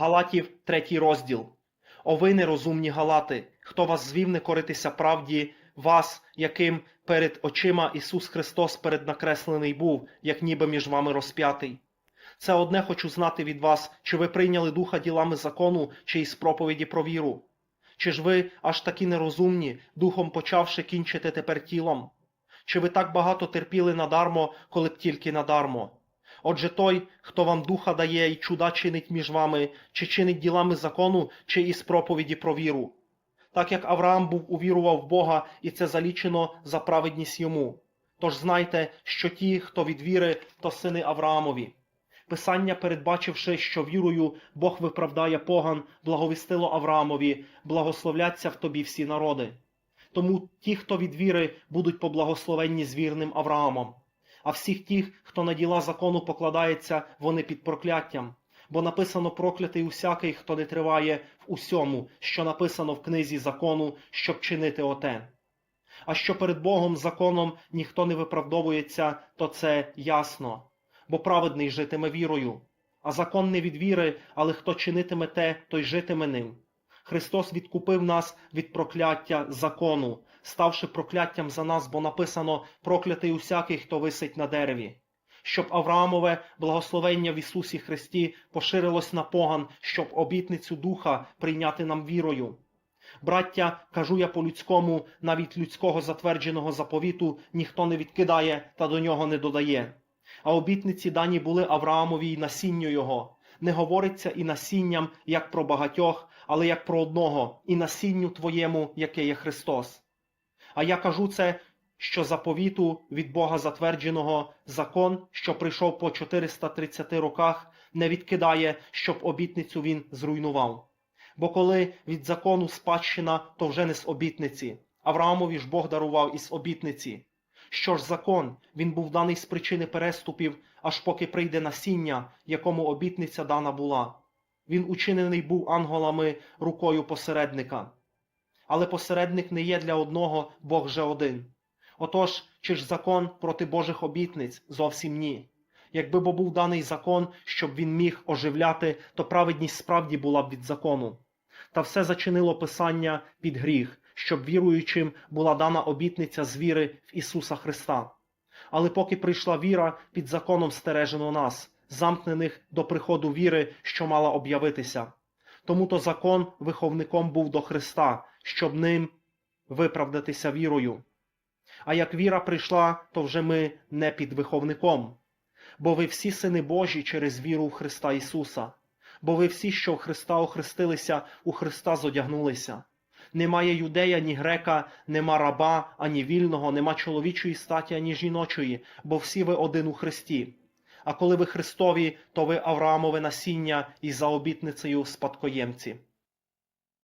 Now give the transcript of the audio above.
Галатів, третій розділ. О ви нерозумні галати, хто вас звів не коритися правді, вас, яким перед очима Ісус Христос переднакреслений був, як ніби між вами розп'ятий. Це одне хочу знати від вас, чи ви прийняли духа ділами закону, чи із проповіді про віру. Чи ж ви аж такі нерозумні, духом почавши кінчити тепер тілом? Чи ви так багато терпіли надармо, коли б тільки надармо? Отже, той, хто вам духа дає і чуда чинить між вами, чи чинить ділами закону, чи із проповіді про віру. Так як Авраам був увірував в Бога, і це залічено за праведність йому. Тож знайте, що ті, хто від віри, то сини Авраамові. Писання, передбачивши, що вірою Бог виправдає поган, благовістило Авраамові, благословляться в тобі всі народи. Тому ті, хто від віри, будуть поблагословенні з вірним Авраамом. А всіх тих, хто на діла закону покладається, вони під прокляттям. Бо написано проклятий усякий, хто не триває в усьому, що написано в книзі закону, щоб чинити оте. А що перед Богом законом ніхто не виправдовується, то це ясно, бо праведний житиме вірою. А закон не від віри, але хто чинитиме те, той житиме ним. Христос відкупив нас від прокляття закону, ставши прокляттям за нас, бо написано проклятий усякий, хто висить на дереві. Щоб Авраамове благословення в Ісусі Христі поширилось на поган, щоб обітницю Духа прийняти нам вірою. Браття, кажу я по-людському, навіть людського затвердженого заповіту ніхто не відкидає та до нього не додає. А обітниці дані були Авраамові й насінню його. Не говориться і насінням, як про багатьох, але як про одного, і насінню твоєму, яке є Христос. А я кажу це, що заповіту від Бога затвердженого закон, що прийшов по 430 роках, не відкидає, щоб обітницю він зруйнував. Бо коли від закону спадщина, то вже не з обітниці. Авраамові ж Бог дарував із обітниці. Що ж закон? Він був даний з причини переступів, аж поки прийде насіння, якому обітниця дана була. Він учинений був ангелами рукою посередника. Але посередник не є для одного, Бог же один. Отож, чи ж закон проти Божих обітниць? Зовсім ні. Якби бо був даний закон, щоб він міг оживляти, то праведність справді була б від закону. Та все зачинило Писання під гріх, щоб віруючим була дана обітниця з віри в Ісуса Христа. Але поки прийшла віра, під законом стережено нас, замкнених до приходу віри, що мала об'явитися. Тому то закон виховником був до Христа, щоб ним виправдатися вірою. А як віра прийшла, то вже ми не під виховником. Бо ви всі сини Божі через віру в Христа Ісуса, бо ви всі, що в Христа охрестилися, у Христа зодягнулися. Немає юдея, ні грека, нема раба, ані вільного, нема чоловічої статі, ані жіночої, бо всі ви один у Христі. А коли ви Христові, то ви Авраамове насіння і за обітницею спадкоємці.